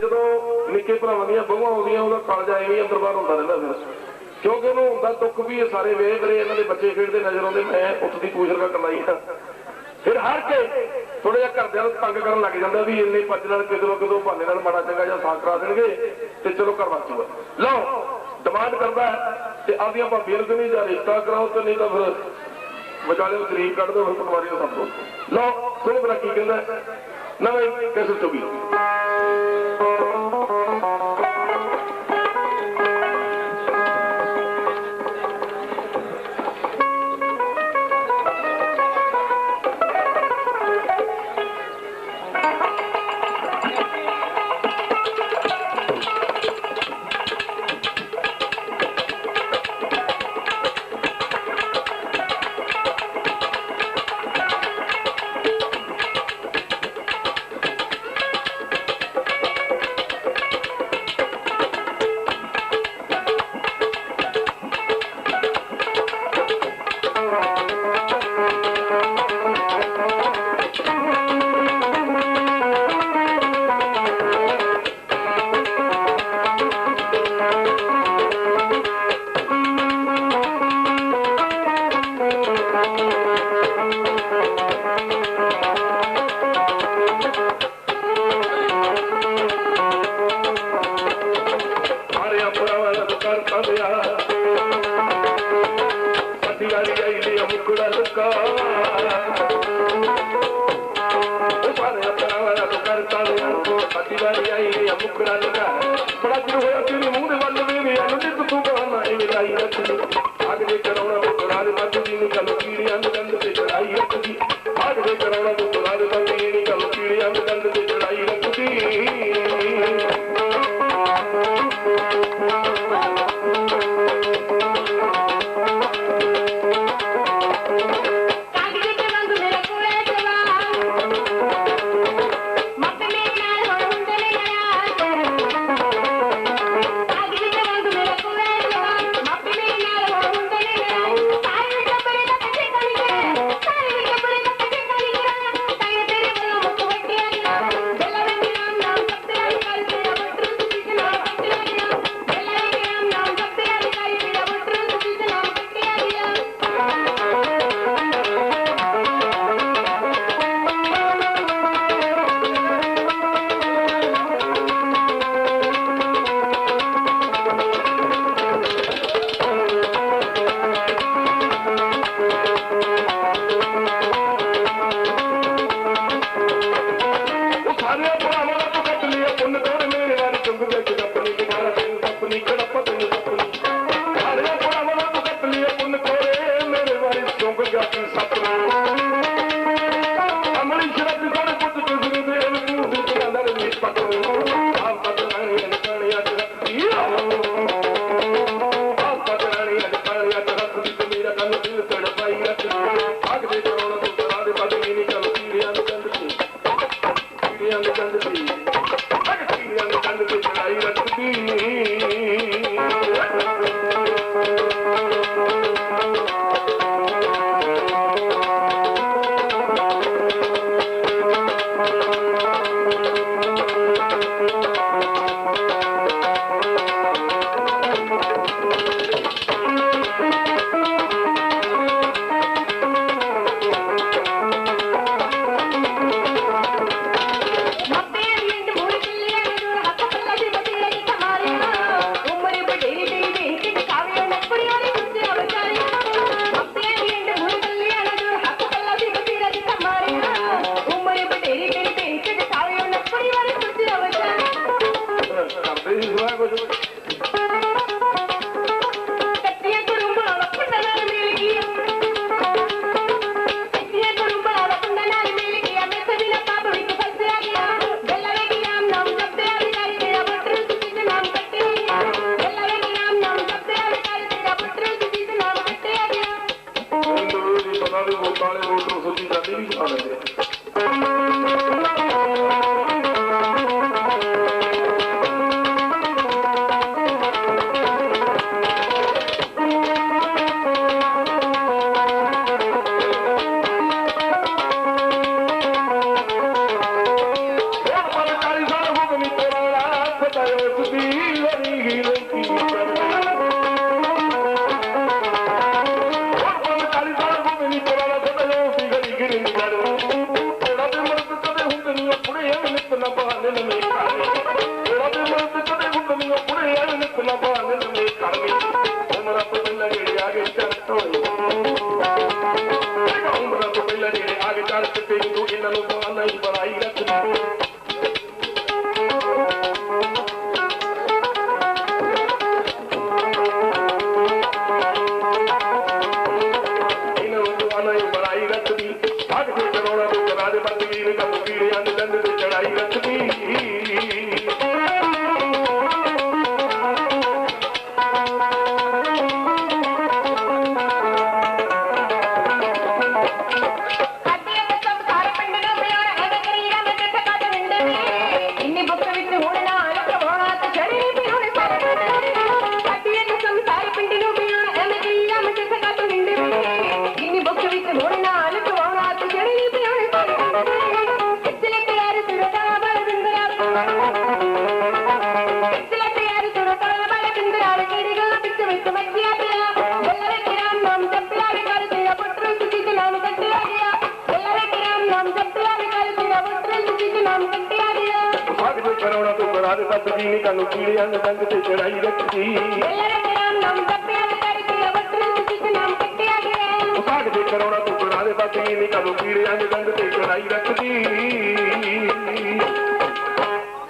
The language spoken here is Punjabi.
ਜਦੋਂ ਨਿੱਕੇ ਭਰਾਵਾਂ ਦੀਆਂ ਬਹੂਆਂ ਆਉਂਦੀਆਂ, ਉਹਦਾ ਕਾਲਜਾ ਐਵੇਂ ਅੰਦਰ ਬਾਹਰ ਹੁੰਦਾ ਰਹਿੰਦਾ ਫਿਰ। ਕਿਉਂਕਿ ਉਹਨੂੰ ਹੁੰਦਾ ਦੁੱਖ ਵੀ ਇਹ ਸਾਰੇ ਵੇਖ ਰਹੇ, ਇਹਨਾਂ ਦੇ ਬੱਚੇ ਖੇਡਦੇ ਨਜ਼ਰ ਆਉਂਦੇ, ਮੈਂ ਉੱਠਦੀ ਪੂਛਰਗਾ ਕਮਾਈ ਆ। ਫਿਰ ਹਰ ਕੇ ਥੋੜਾ ਜਿਹਾ ਘਰਦਿਆਂ ਨੂੰ ਤੰਗ ਕਰਨ ਲੱਗ ਜਾਂਦਾ ਵੀ ਇੰਨੇ ਪੱਜ ਨਾਲ ਕਿਦੋਂ ਕਿਦੋਂ ਭਾਨੇ ਨਾਲ ਮਾੜਾ ਚੰਗਾ ਜਾਂ ਸਾਥ ਕਰਾ ਦੇਣਗੇ ਤੇ ਚਲੋ ਕਰਵਾ ਚੂਗਾ ਲਓ ਡਿਮਾਂਡ ਕਰਦਾ ਤੇ ਆਪਦੀਆਂ ਭਾਬੀਆਂ ਨੂੰ ਨਹੀਂ ਜਾਂ ਰਿਸ਼ਤਾ ਕਰਾਓ ਤੇ ਨਹੀਂ ਤਾਂ ਫਿਰ ਵਿਚਾਲੇ ਨੂੰ ਗਰੀਬ ਕੱਢ ਦੋ ਫਿਰ ਪਟਵਾਰੀ ਸਭ ਤੋਂ ਲਓ ਸੁਣੋ ਬਰਾ ਕੀ ਕਹਿੰਦਾ ਨਾ ਕਿਸ ਚੁਗੀ Thank you. कराच जींगाई हथ जी कर Bahía. Hallelujah ਯਾਦ ਰੱਬ ਜੀ ਨੇ ਤੁਹਾਨੂੰ ਕੀੜਿਆਂ ਨੂੰ ਦੰਦ ਤੇ ਚੜਾਈ ਰੱਖੀ। ਭਾਗ ਦੇ ਕਰੋਨਾ ਤੋਂ ਬਣਾ ਦੇ ਬਾਬੇ ਨੇ ਤੁਹਾਨੂੰ ਕੀੜਿਆਂ ਨੂੰ ਦੰਦ ਤੇ ਚੜਾਈ ਰੱਖੀ।